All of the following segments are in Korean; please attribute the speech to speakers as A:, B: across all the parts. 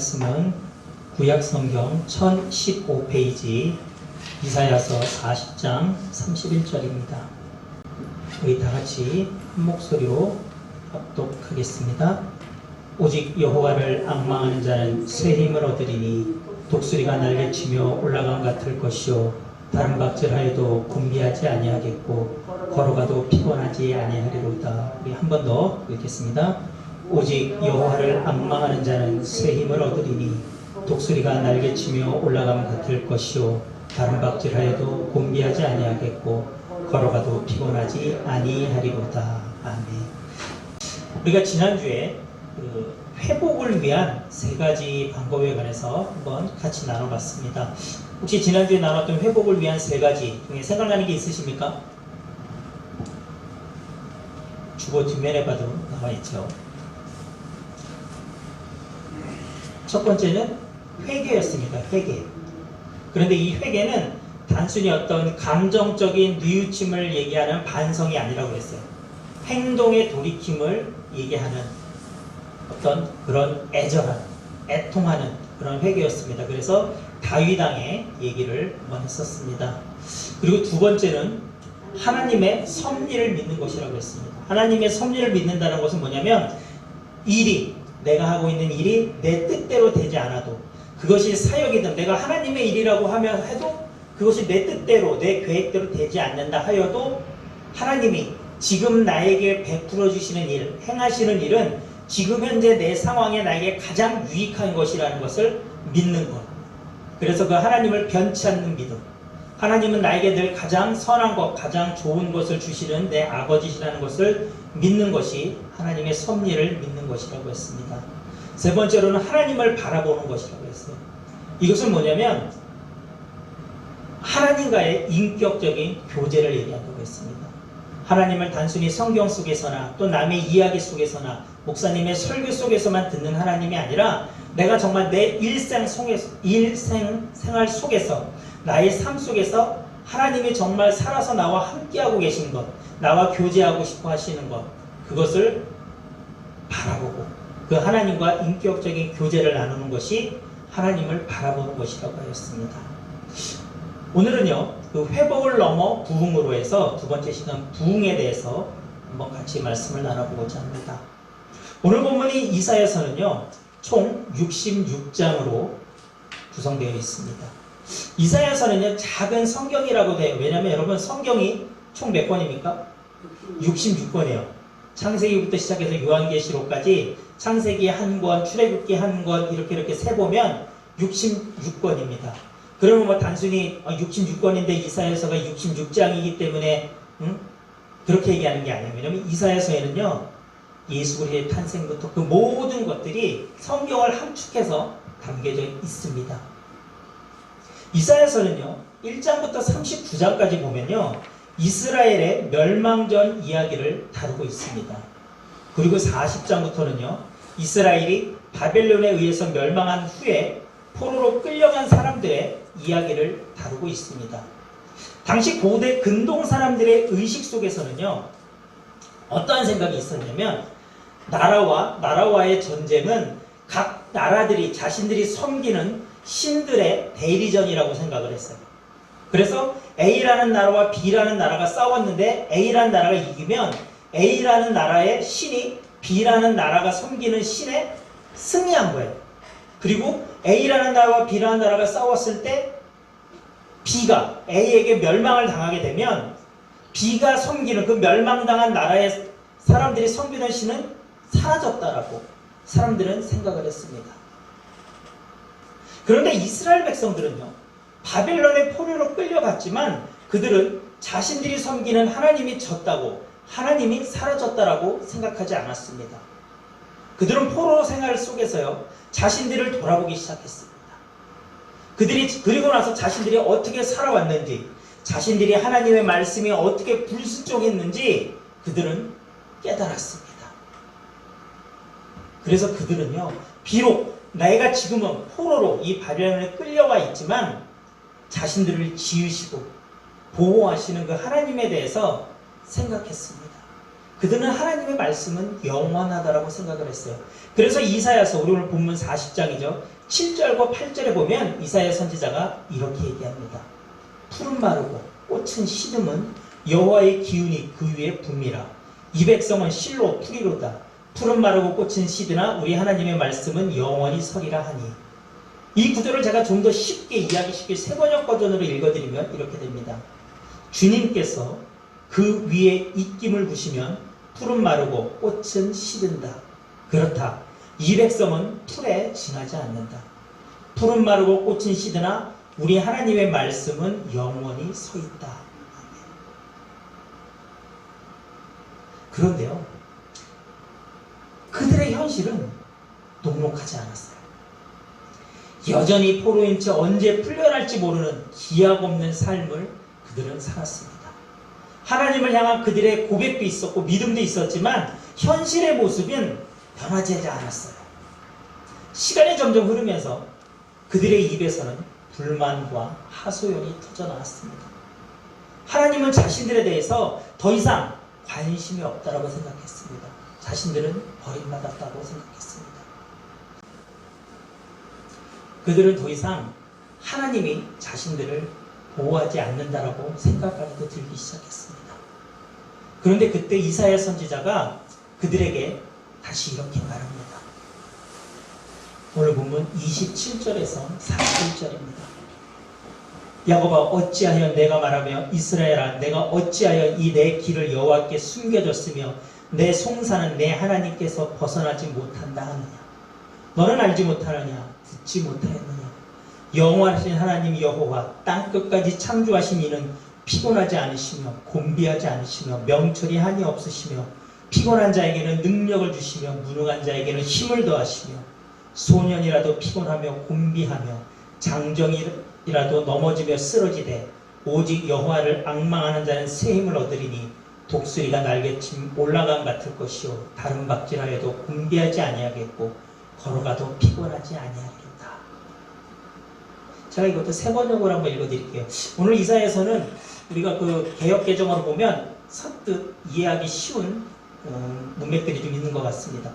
A: 말씀은 구약 성경 1015페이지 이사야서 40장 31절입니다. 우리 다 같이 한 목소리로 합독하겠습니다. 오직 여호와를 악망하는 자는 새 힘을 얻으리니 독수리가 날개치며 올라감 같을 것이요 다른 박질하여도 곤비하지 아니하겠고 걸어가도 피곤하지 아니하리로다. 우리 한 번 더 읽겠습니다. 오직 여호와를 악망하는 자는 새 힘을 얻으리니 독수리가 날개치며 올라감 같을 것이요 다른 박질하여도 곤비하지 아니하겠고 걸어가도 피곤하지 아니하리로다. 아멘. 우리가 지난주에 그 회복을 위한 세 가지 방법에 관해서 한번 같이 나눠봤습니다. 혹시 지난주에 나눴던 회복을 위한 세 가지 중에 생각나는 게 있으십니까? 주보 뒷면에 봐도 나와 있죠. 첫 번째는 회개였습니다. 회개. 그런데 이 회개는 단순히 어떤 감정적인 뉘우침을 얘기하는 반성이 아니라고 그랬어요. 행동의 돌이킴을 얘기하는 어떤 그런 애절한, 애통하는 그런 회개였습니다. 그래서 다윗왕의 얘기를 한번 했었습니다. 그리고 두 번째는 하나님의 섭리를 믿는 것이라고 했습니다. 하나님의 섭리를 믿는다는 것은 뭐냐면 일이 내가 하고 있는 일이 내 뜻대로 되지 않아도 그것이 사역이든 내가 하나님의 일이라고 하면 해도 그것이 내 뜻대로 내 계획대로 되지 않는다 하여도 하나님이 지금 나에게 베풀어 주시는 일, 행하시는 일은 지금 현재 내 상황에 나에게 가장 유익한 것이라는 것을 믿는 것. 그래서 그 하나님을 변치 않는 믿음. 하나님은 나에게 늘 가장 선한 것, 가장 좋은 것을 주시는 내 아버지시라는 것을 믿는 것이 하나님의 섭리를 믿는 것이라고 했습니다. 세 번째로는 하나님을 바라보는 것이라고 했어요. 이것은 뭐냐면 하나님과의 인격적인 교제를 얘기한다고 했습니다. 하나님을 단순히 성경 속에서나 또 남의 이야기 속에서나 목사님의 설교 속에서만 듣는 하나님이 아니라 내가 정말 내 일생 속에서, 일생 생활 속에서 나의 삶 속에서 하나님이 정말 살아서 나와 함께하고 계신 것, 나와 교제하고 싶어 하시는 것, 그것을 바라보고 그 하나님과 인격적인 교제를 나누는 것이 하나님을 바라보는 것이라고 하였습니다. 오늘은요, 그 회복을 넘어 부흥으로 해서 두 번째 시간 부흥에 대해서 한번 같이 말씀을 나눠보고자 합니다. 오늘 본문이 이사야서는요, 총 66장으로 구성되어 있습니다. 이사야서는요, 작은 성경이라고 돼요. 왜냐하면 여러분 성경이 총 몇 권입니까? 66권이에요. 창세기부터 시작해서 요한계시록까지 창세기 한 권, 출애굽기 한 권, 이렇게 이렇게 세 보면 66권입니다. 그러면 뭐 단순히 66권인데 이사야서가 66장이기 때문에 응? 그렇게 얘기하는 게 아니에요. 왜냐하면 이사야서에는요 예수 그리스도의 탄생부터 그 모든 것들이 성경을 함축해서 담겨져 있습니다. 이사야서는요 1장부터 39장까지 보면요 이스라엘의 멸망전 이야기를 다루고 있습니다. 그리고 40장부터는요 이스라엘이 바벨론에 의해서 멸망한 후에 포로로 끌려간 사람들의 이야기를 다루고 있습니다. 당시 고대 근동 사람들의 의식 속에서는요, 어떠한 생각이 있었냐면, 나라와, 나라와의 전쟁은 각 나라들이 자신들이 섬기는 신들의 대리전이라고 생각을 했어요. 그래서 A라는 나라와 B라는 나라가 싸웠는데 A라는 나라가 이기면 A라는 나라의 신이 B라는 나라가 섬기는 신에 승리한 거예요. 그리고 A라는 나라와 B라는 나라가 싸웠을 때 B가 A에게 멸망을 당하게 되면 B가 섬기는 그 멸망당한 나라의 사람들이 섬기는 신은 사라졌다라고 사람들은 생각을 했습니다. 그런데 이스라엘 백성들은요, 바벨론의 포로로 끌려갔지만 그들은 자신들이 섬기는 하나님이 졌다고 하나님이 사라졌다라고 생각하지 않았습니다. 그들은 포로 생활 속에서요, 자신들을 돌아보기 시작했습니다. 그들이 그리고 나서 자신들이 어떻게 살아왔는지, 자신들이 하나님의 말씀이 어떻게 불순종했는지 그들은 깨달았습니다. 그래서 그들은요, 비록 내가 지금은 포로로 이 바벨론에 끌려와 있지만 자신들을 지으시고 보호하시는 그 하나님에 대해서 생각했습니다. 그들은 하나님의 말씀은 영원하다라고 생각을 했어요. 그래서 이사야서 우리 오늘 본문 40장이죠. 7절과 8절에 보면 이사야 선지자가 이렇게 얘기합니다. 푸른 마르고 꽃은 시듬은 여호와의 기운이 그 위에 붐이라 이 백성은 실로 풀이로다 푸른 마르고 꽃은 시드나 우리 하나님의 말씀은 영원히 서리라 하니 이 구절을 제가 좀 더 쉽게 이해하기 쉽게 세번역 버전으로 읽어드리면 이렇게 됩니다. 주님께서 그 위에 입김을 부시면 푸른 마르고 꽃은 시든다. 그렇다. 이 백성은 풀에 지나지 않는다. 푸른 마르고 꽃은 시드나 우리 하나님의 말씀은 영원히 서 있다. 그런데요. 그들의 현실은 녹록하지 않았어요. 여전히 포로인 채 언제 풀려날지 모르는 기약 없는 삶을 그들은 살았습니다. 하나님을 향한 그들의 고백도 있었고 믿음도 있었지만 현실의 모습은 변하지 않았어요. 시간이 점점 흐르면서 그들의 입에서는 불만과 하소연이 터져 나왔습니다. 하나님은 자신들에 대해서 더 이상 관심이 없다라고 생각했습니다. 자신들은 버림받았다고 생각했습니다. 그들은 더 이상 하나님이 자신들을 보호하지 않는다라고 생각하기도 들기 시작했습니다. 그런데 그때 이사야 선지자가 그들에게 다시 이렇게 말합니다. 오늘 본문 27절에서 31절입니다. 야곱아 어찌하여 내가 말하며 이스라엘아 내가 어찌하여 이 내 길을 여호와께 숨겨졌으며 내 송사는 내 하나님께서 벗어나지 못한다 하느냐? 너는 알지 못하느냐? 듣지 못하였느냐? 영원하신 하나님 여호와 땅 끝까지 창조하신 이는 피곤하지 않으시며 곤비하지 않으시며 명철이 한이 없으시며 피곤한 자에게는 능력을 주시며 무능한 자에게는 힘을 더하시며 소년이라도 피곤하며 곤비하며 장정이라도 넘어지며 쓰러지되 오직 여호와를 악망하는 자는 새 힘을 얻으리니 독수리가 날개침 올라감 같을 것이요 다른 박질하여도 곤비하지 아니하겠고 걸어가도 피곤하지 아니하리로다. 제가 이것도 세 번역으로 한번 읽어드릴게요. 오늘 이사에서는 우리가 그 개혁 개정으로 보면 선뜻 이해하기 쉬운 어, 문맥들이 좀 있는 것 같습니다.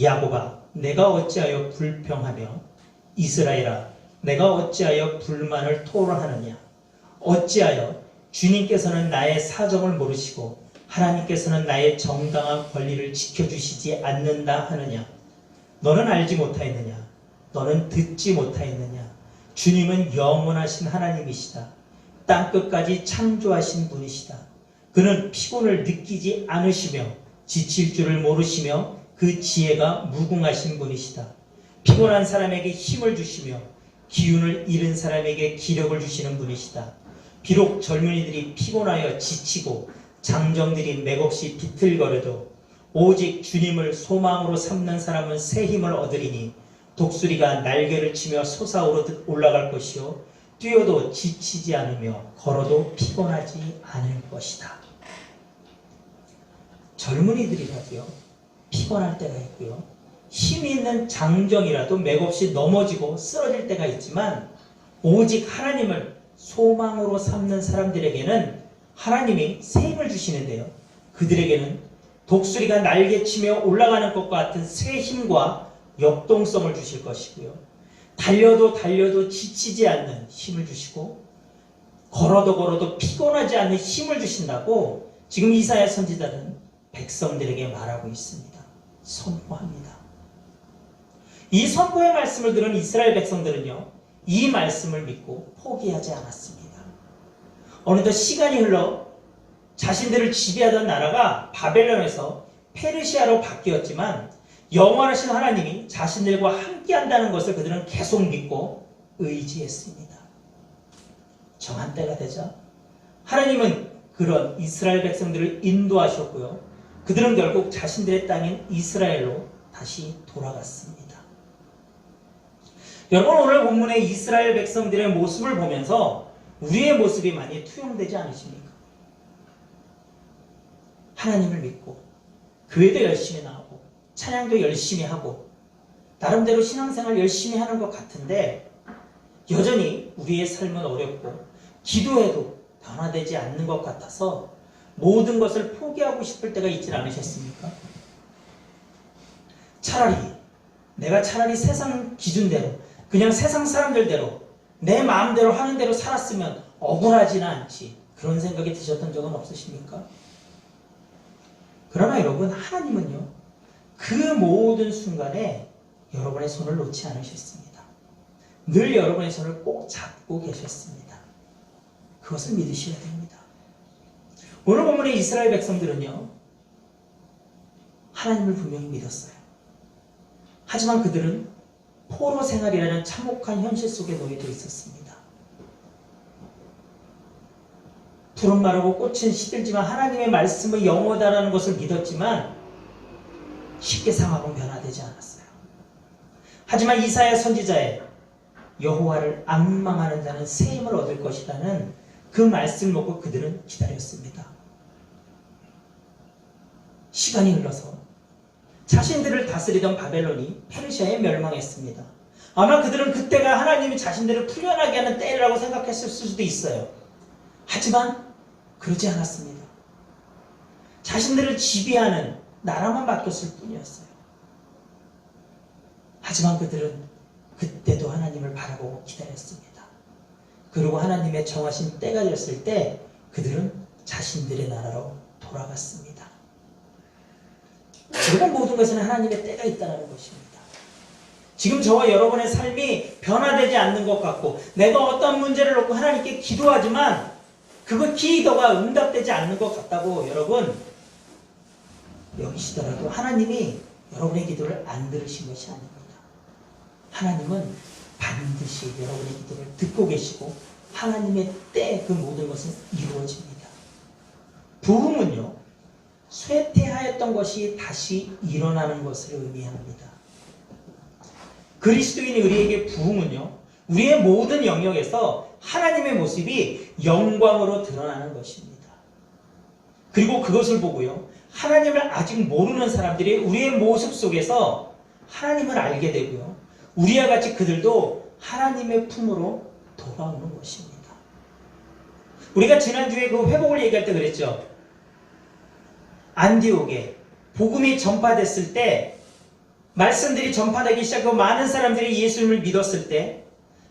A: 야고바, 내가 어찌하여 불평하며 이스라엘아, 내가 어찌하여 불만을 토로하느냐? 어찌하여 주님께서는 나의 사정을 모르시고 하나님께서는 나의 정당한 권리를 지켜주시지 않는다 하느냐? 너는 알지 못하였느냐? 너는 듣지 못하였느냐? 주님은 영원하신 하나님이시다. 땅 끝까지 창조하신 분이시다. 그는 피곤을 느끼지 않으시며 지칠 줄을 모르시며 그 지혜가 무궁하신 분이시다. 피곤한 사람에게 힘을 주시며 기운을 잃은 사람에게 기력을 주시는 분이시다. 비록 젊은이들이 피곤하여 지치고 장정들이 맥없이 비틀거려도 오직 주님을 소망으로 삼는 사람은 새 힘을 얻으리니 독수리가 날개를 치며 솟아오르 올라갈 것이요 뛰어도 지치지 않으며 걸어도 피곤하지 않을 것이다. 젊은이들이라도요 피곤할 때가 있고요 힘이 있는 장정이라도 맥없이 넘어지고 쓰러질 때가 있지만 오직 하나님을 소망으로 삼는 사람들에게는 하나님이 새 힘을 주시는데요 그들에게는 독수리가 날개치며 올라가는 것과 같은 새 힘과 역동성을 주실 것이고요. 달려도 달려도 지치지 않는 힘을 주시고 걸어도 걸어도 피곤하지 않는 힘을 주신다고 지금 이사야 선지자는 백성들에게 말하고 있습니다. 선포합니다. 이 선포의 말씀을 들은 이스라엘 백성들은요. 이 말씀을 믿고 포기하지 않았습니다. 어느덧 시간이 흘러 자신들을 지배하던 나라가 바벨론에서 페르시아로 바뀌었지만 영원하신 하나님이 자신들과 함께한다는 것을 그들은 계속 믿고 의지했습니다. 정한 때가 되자 하나님은 그런 이스라엘 백성들을 인도하셨고요. 그들은 결국 자신들의 땅인 이스라엘로 다시 돌아갔습니다. 여러분 오늘 본문의 이스라엘 백성들의 모습을 보면서 우리의 모습이 많이 투영되지 않으십니까? 하나님을 믿고 교회도 열심히 나오고 찬양도 열심히 하고 나름대로 신앙생활 열심히 하는 것 같은데 여전히 우리의 삶은 어렵고 기도해도 변화되지 않는 것 같아서 모든 것을 포기하고 싶을 때가 있지 않으셨습니까? 차라리 내가 차라리 세상 기준대로 그냥 세상 사람들대로 내 마음대로 하는 대로 살았으면 억울하지는 않지 그런 생각이 드셨던 적은 없으십니까? 그러나 여러분 하나님은요 그 모든 순간에 여러분의 손을 놓지 않으셨습니다. 늘 여러분의 손을 꼭 잡고 계셨습니다. 그것을 믿으셔야 됩니다. 오늘 본문의 이스라엘 백성들은요 하나님을 분명히 믿었어요. 하지만 그들은 포로 생활이라는 참혹한 현실 속에 놓여져 있었습니다. 푸른 마르고 꽃은 시들지만 하나님의 말씀은 영원하다는 것을 믿었지만 쉽게 상황은 변화되지 않았어요. 하지만 이사야 선지자의 여호와를 안망하는 자는 새 힘을 얻을 것이라는 그 말씀을 먹고 그들은 기다렸습니다. 시간이 흘러서 자신들을 다스리던 바벨론이 페르시아에 멸망했습니다. 아마 그들은 그때가 하나님이 자신들을 풀려나게 하는 때라고 생각했을 수도 있어요. 하지만 그러지 않았습니다. 자신들을 지배하는 나라만 바뀌었을 뿐이었어요. 하지만 그들은 그때도 하나님을 바라보고 기다렸습니다. 그리고 하나님의 정하신 때가 됐을 때 그들은 자신들의 나라로 돌아갔습니다. 그리고 모든 것은 하나님의 때가 있다는 것입니다. 지금 저와 여러분의 삶이 변화되지 않는 것 같고 내가 어떤 문제를 놓고 하나님께 기도하지만 그거 기도가 응답되지 않는 것 같다고 여러분 여기시더라도 하나님이 여러분의 기도를 안 들으신 것이 아닙니다. 하나님은 반드시 여러분의 기도를 듣고 계시고 하나님의 때 그 모든 것은 이루어집니다. 부흥은요 쇠퇴하였던 것이 다시 일어나는 것을 의미합니다. 그리스도인 우리에게 부흥은요 우리의 모든 영역에서 하나님의 모습이 영광으로 드러나는 것입니다. 그리고 그것을 보고요 하나님을 아직 모르는 사람들이 우리의 모습 속에서 하나님을 알게 되고요. 우리와 같이 그들도 하나님의 품으로 돌아오는 것입니다. 우리가 지난주에 그 회복을 얘기할 때 그랬죠. 안디옥에 복음이 전파됐을 때 말씀들이 전파되기 시작하고 많은 사람들이 예수님을 믿었을 때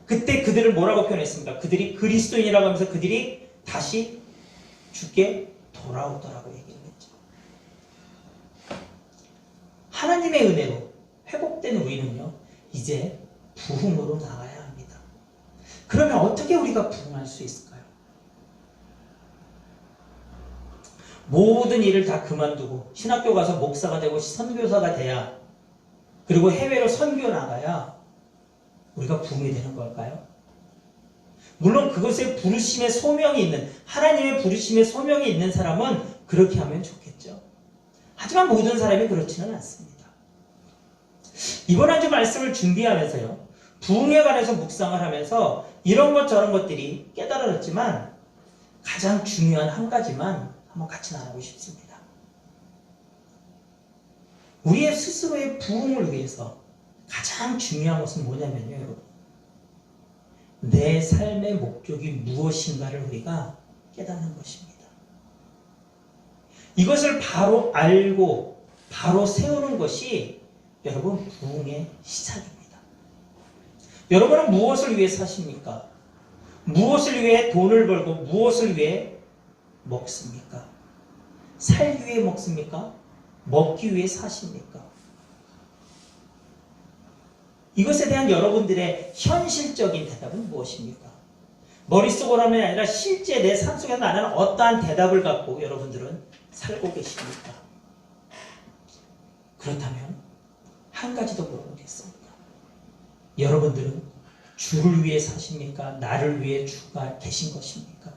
A: 그때 그들을 뭐라고 표현했습니까? 그들이 그리스도인이라고 하면서 그들이 다시 주께 돌아오더라고 얘기했죠. 하나님의 은혜로 회복된 우리는요, 이제 부흥으로 나가야 합니다. 그러면 어떻게 우리가 부흥할 수 있을까요? 모든 일을 다 그만두고 신학교 가서 목사가 되고 선교사가 돼야 그리고 해외로 선교 나가야 우리가 부흥이 되는 걸까요? 물론 그것에 부르심의 소명이 있는 하나님의 부르심의 소명이 있는 사람은 그렇게 하면 좋겠죠. 하지만 모든 사람이 그렇지는 않습니다. 이번 한 주 말씀을 준비하면서요. 부흥에 관해서 묵상을 하면서 이런 것 저런 것들이 깨달아졌지만 가장 중요한 한 가지만 한번 같이 나누고 싶습니다. 우리의 스스로의 부흥을 위해서 가장 중요한 것은 뭐냐면요, 여러분. 내 삶의 목적이 무엇인가를 우리가 깨닫는 것입니다. 이것을 바로 알고 바로 세우는 것이 여러분 부흥의 시작입니다. 여러분은 무엇을 위해 사십니까? 무엇을 위해 돈을 벌고 무엇을 위해 먹습니까? 살기 위해 먹습니까? 먹기 위해 사십니까? 이것에 대한 여러분들의 현실적인 대답은 무엇입니까? 머릿속으로는 아니라 실제 내 삶 속에 나는 어떠한 대답을 갖고 여러분들은 살고 계십니까? 그렇다면 한 가지 더 물어보겠습니다. 여러분들은 주를 위해 사십니까? 나를 위해 주가 계신 것입니까?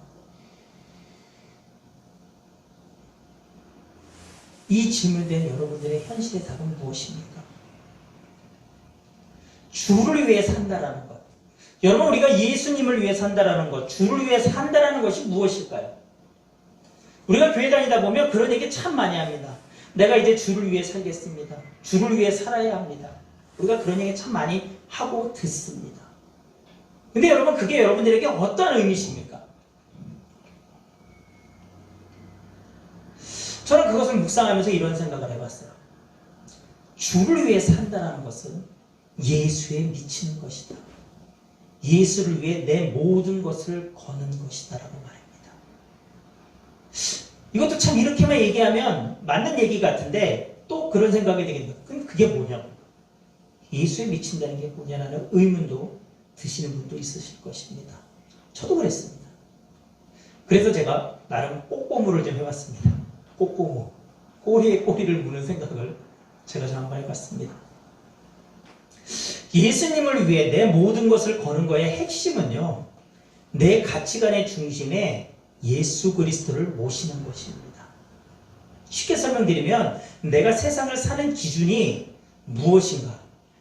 A: 이 질문에 대한 여러분들의 현실의 답은 무엇입니까? 주를 위해 산다라는 것. 여러분 우리가 예수님을 위해 산다라는 것, 주를 위해 산다라는 것이 무엇일까요? 우리가 교회 다니다 보면 그런 얘기 참 많이 합니다. 내가 이제 주를 위해 살겠습니다. 주를 위해 살아야 합니다. 우리가 그런 얘기 참 많이 하고 듣습니다. 근데 여러분 그게 여러분들에게 어떤 의미십니까? 저는 그것을 묵상하면서 이런 생각을 해봤어요. 주를 위해 산다는 것은 예수에 미치는 것이다. 예수를 위해 내 모든 것을 거는 것이다라고 말합니다. 이것도 참 이렇게만 얘기하면 맞는 얘기 같은데 또 그런 생각이 되겠네요. 그럼 그게 뭐냐고. 예수에 미친다는 게 뭐냐라는 의문도 드시는 분도 있으실 것입니다. 저도 그랬습니다. 그래서 제가 나름 꼬꼬무를 좀 해봤습니다. 꼬꼬무. 꼬리에 꼬리를 무는 생각을 제가 좀 한번 해봤습니다. 예수님을 위해 내 모든 것을 거는 거의 핵심은요, 내 가치관의 중심에 예수 그리스도를 모시는 것입니다. 쉽게 설명드리면, 내가 세상을 사는 기준이 무엇인가?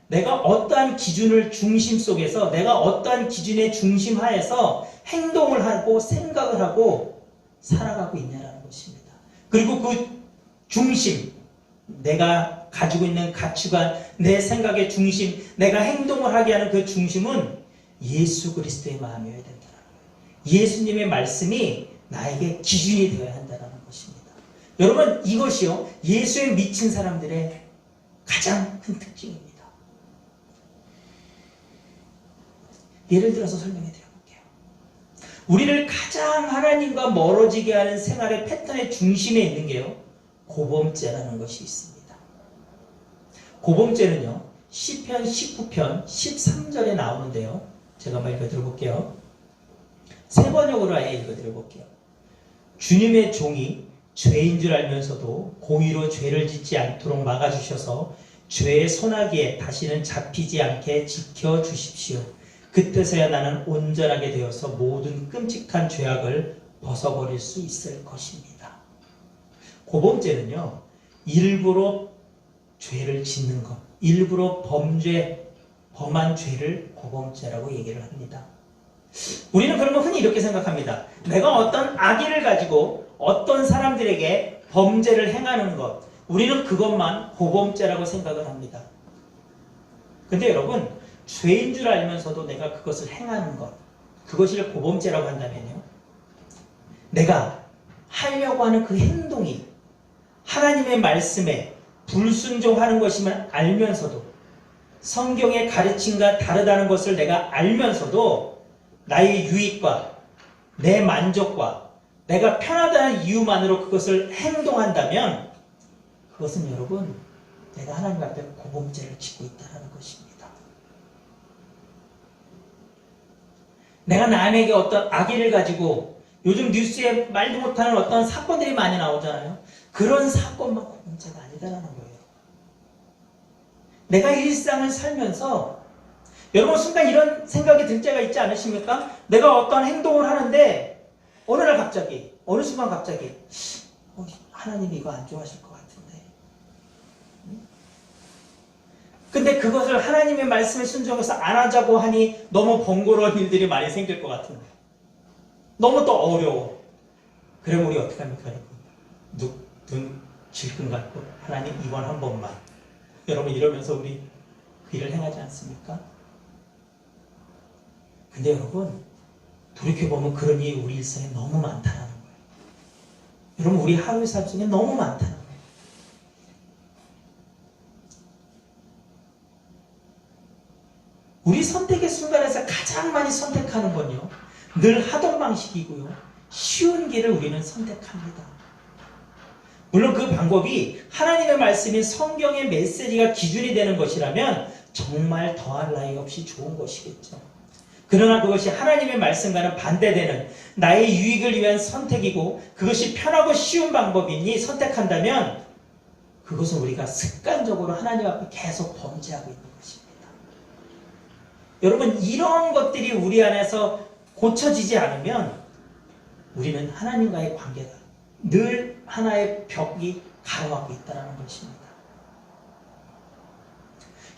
A: 내가 어떠한 기준을 중심 속에서, 내가 어떠한 기준의 중심 하에서 행동을 하고 생각을 하고 살아가고 있냐라는 것입니다. 그리고 그 중심, 내가 가지고 있는 가치관, 내 생각의 중심, 내가 행동을 하게 하는 그 중심은 예수 그리스도의 마음이어야 된다는 거예요. 예수님의 말씀이 나에게 기준이 되어야 한다는 것입니다. 여러분, 이것이요, 예수에 미친 사람들의 가장 큰 특징입니다. 예를 들어서 설명해 드려볼게요. 우리를 가장 하나님과 멀어지게 하는 생활의 패턴의 중심에 있는 게요, 고범죄라는 것이 있습니다. 고범죄는요, 시편 19편 13절에 나오는데요. 제가 한번 읽어 드려볼게요. 세 번역으로 아예 읽어 드려볼게요. 주님의 종이 죄인 줄 알면서도 고의로 죄를 짓지 않도록 막아주셔서 죄의 소나기에 다시는 잡히지 않게 지켜주십시오. 그때서야 나는 온전하게 되어서 모든 끔찍한 죄악을 벗어버릴 수 있을 것입니다. 고범죄는요, 일부러 죄를 짓는 것, 일부러 범죄, 범한 죄를 고범죄라고 얘기를 합니다. 우리는 거 흔히 이렇게 생각합니다. 내가 어떤 악의를 가지고 어떤 사람들에게 범죄를 행하는 것, 우리는 그것만 고범죄라고 생각을 합니다. 근데 여러분, 죄인 줄 알면서도 내가 그것을 행하는 것, 그것이 고범죄라고 한다면요. 내가 하려고 하는 그 행동이 하나님의 말씀에 불순종하는 것임을 알면서도 성경의 가르침과 다르다는 것을 내가 알면서도 나의 유익과 내 만족과 내가 편하다는 이유만으로 그것을 행동한다면 그것은 여러분 내가 하나님 앞에 고범죄를 짓고 있다는 것입니다. 내가 남에게 어떤 악의를 가지고 요즘 뉴스에 말도 못하는 어떤 사건들이 많이 나오잖아요. 그런 사건만 고범죄가 아니다라는 거예요. 내가 일상을 살면서 여러분 순간 이런 생각이 들 때가 있지 않으십니까? 내가 어떤 행동을 하는데 어느 날 갑자기 어느 순간 갑자기 어, 하나님이 이거 안 좋아하실 것같은데 근데 그것을 하나님의 말씀에 순종해서 안 하자고 하니 너무 번거로운 일들이 많이 생길 것 같은데 너무 또 어려워 그러면 우리 어떻게 합니까 여러분? 눈, 눈 질끈 갖고 하나님 이번 한 번만 여러분 이러면서 우리 그 일을 행하지 않습니까? 근데 여러분 돌이켜보면 그런 일이 우리 일상에 너무 많다는 거예요. 여러분 우리 하루의 삶 속에 너무 많다는 거예요. 우리 선택의 순간에서 가장 많이 선택하는 건요. 늘 하던 방식이고요. 쉬운 길을 우리는 선택합니다. 물론 그 방법이 하나님의 말씀인 성경의 메시지가 기준이 되는 것이라면 정말 더할 나위 없이 좋은 것이겠죠. 그러나 그것이 하나님의 말씀과는 반대되는 나의 유익을 위한 선택이고 그것이 편하고 쉬운 방법이니 선택한다면 그것은 우리가 습관적으로 하나님 앞에 계속 범죄하고 것입니다. 여러분 이런 것들이 우리 안에서 고쳐지지 않으면 우리는 하나님과의 관계가 늘 하나의 벽이 가로막고 있다는 것입니다.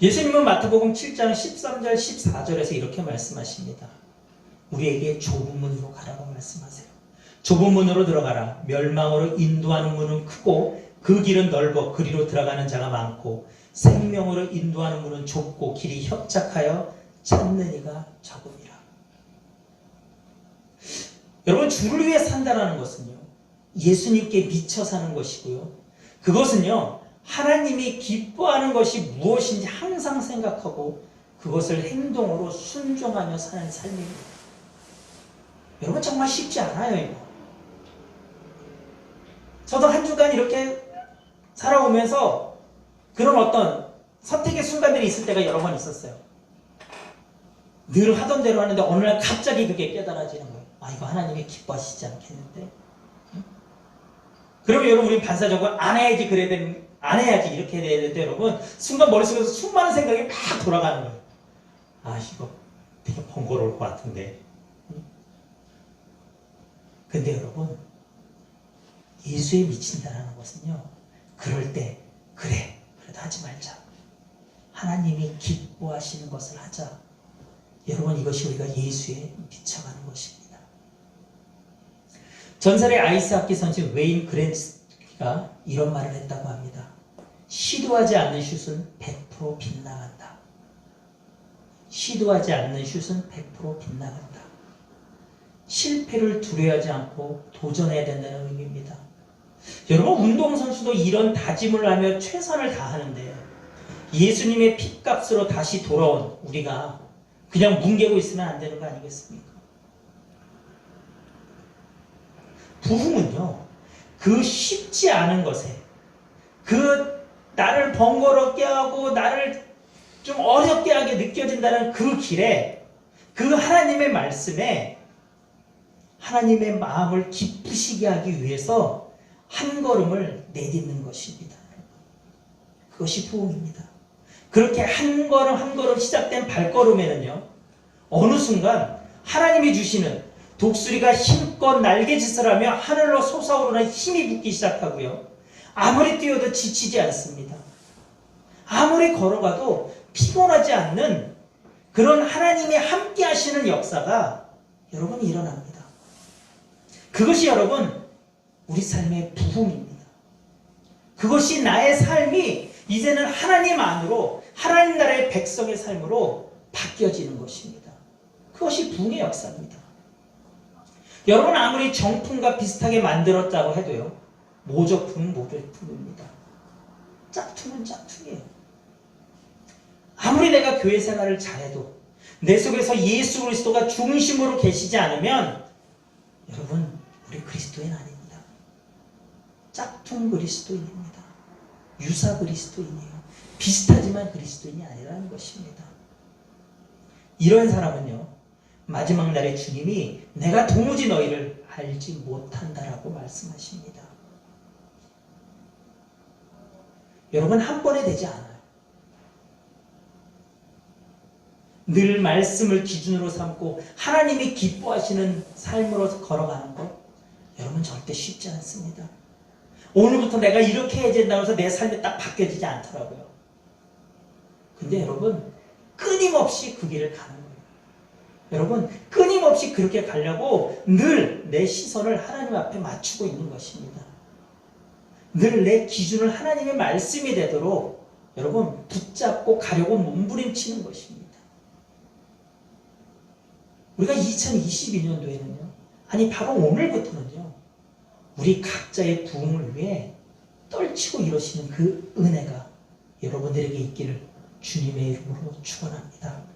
A: 예수님은 마태복음 7장 13절 14절에서 이렇게 말씀하십니다. 우리에게 좁은 문으로 가라고 말씀하세요. 좁은 문으로 들어가라. 멸망으로 인도하는 문은 크고 그 길은 넓어 그리로 들어가는 자가 많고 생명으로 인도하는 문은 좁고 길이 협착하여 찾는 이가 적음이라. 여러분 주를 위해 산다라는 것은요. 예수님께 미쳐 사는 것이고요. 그것은요, 하나님이 기뻐하는 것이 무엇인지 항상 생각하고 그것을 행동으로 순종하며 사는 삶입니다. 여러분 정말 쉽지 않아요, 이거. 저도 한 주간 이렇게 살아오면서 그런 어떤 선택의 순간들이 있을 때가 여러 번 있었어요. 늘 하던 대로 하는데 어느 날 갑자기 그게 깨달아지는 거예요. 아, 이거 하나님이 기뻐하시지 않겠는데? 응? 그러면 여러분, 우리 반사적으로 안 해야지 그래야 되는, 안 해야지 이렇게 해야 되는데 여러분, 순간 머릿속에서 수많은 생각이 막 돌아가는 거예요. 아, 이거 되게 번거로울 것 같은데. 응? 근데 여러분, 예수에 미친다라는 것은요, 그럴 때, 그래, 그래도 하지 말자. 하나님이 기뻐하시는 것을 하자. 여러분, 이것이 우리가 예수에 미쳐가는 것입니다. 전설의 아이스하키 선수 웨인 그랜스가 이런 말을 했다고 합니다. 시도하지 않는 슛은 100% 빗나간다. 시도하지 않는 슛은 100% 빗나간다. 실패를 두려워하지 않고 도전해야 된다는 의미입니다. 여러분 운동선수도 이런 다짐을 하며 최선을 다하는데 예수님의 핏값으로 다시 돌아온 우리가 그냥 뭉개고 있으면 안 되는 거 아니겠습니까? 부흥은요, 그 쉽지 않은 것에, 그 나를 번거롭게 하고 나를 좀 어렵게 하게 느껴진다는 그 길에, 그 하나님의 말씀에 하나님의 마음을 기쁘시게 하기 위해서 한 걸음을 내딛는 것입니다. 그것이 부흥입니다. 그렇게 한 걸음 한 걸음 시작된 발걸음에는요, 어느 순간 하나님이 주시는 독수리가 힘껏 날개짓을 하며 하늘로 솟아오르는 힘이 붙기 시작하고요. 아무리 뛰어도 지치지 않습니다. 아무리 걸어가도 피곤하지 않는 그런 하나님이 함께 하시는 역사가 여러분 일어납니다. 그것이 여러분 우리 삶의 부흥입니다. 그것이 나의 삶이 이제는 하나님 안으로 하나님 나라의 백성의 삶으로 바뀌어지는 것입니다. 그것이 부흥의 역사입니다. 여러분 아무리 정품과 비슷하게 만들었다고 해도요. 모조품은 모조품입니다. 짝퉁은 짝퉁이에요. 아무리 내가 교회 생활을 잘해도 내 속에서 예수 그리스도가 중심으로 계시지 않으면 여러분 우리 그리스도인 아닙니다. 짝퉁 그리스도인입니다. 유사 그리스도인이에요. 비슷하지만 그리스도인이 아니라는 것입니다. 이런 사람은요, 마지막 날에 주님이 내가 도무지 너희를 알지 못한다라고 말씀하십니다. 여러분, 한 번에 되지 않아요. 늘 말씀을 기준으로 삼고 하나님이 기뻐하시는 삶으로 걸어가는 것, 여러분 절대 쉽지 않습니다. 오늘부터 내가 이렇게 해야 된다고 해서 내 삶이 딱 바뀌어지지 않더라고요. 근데 여러분, 끊임없이 그 길을 가는 거예요. 여러분, 끊임없이 그렇게 가려고 늘 내 시선을 하나님 앞에 맞추고 있는 것입니다. 늘 내 기준을 하나님의 말씀이 되도록 여러분 붙잡고 가려고 몸부림치는 것입니다. 우리가 2022년도에는요, 아니 바로 오늘부터는요, 우리 각자의 부흥을 위해 떨치고 이루시는 그 은혜가 여러분들에게 있기를 주님의 이름으로 축원합니다.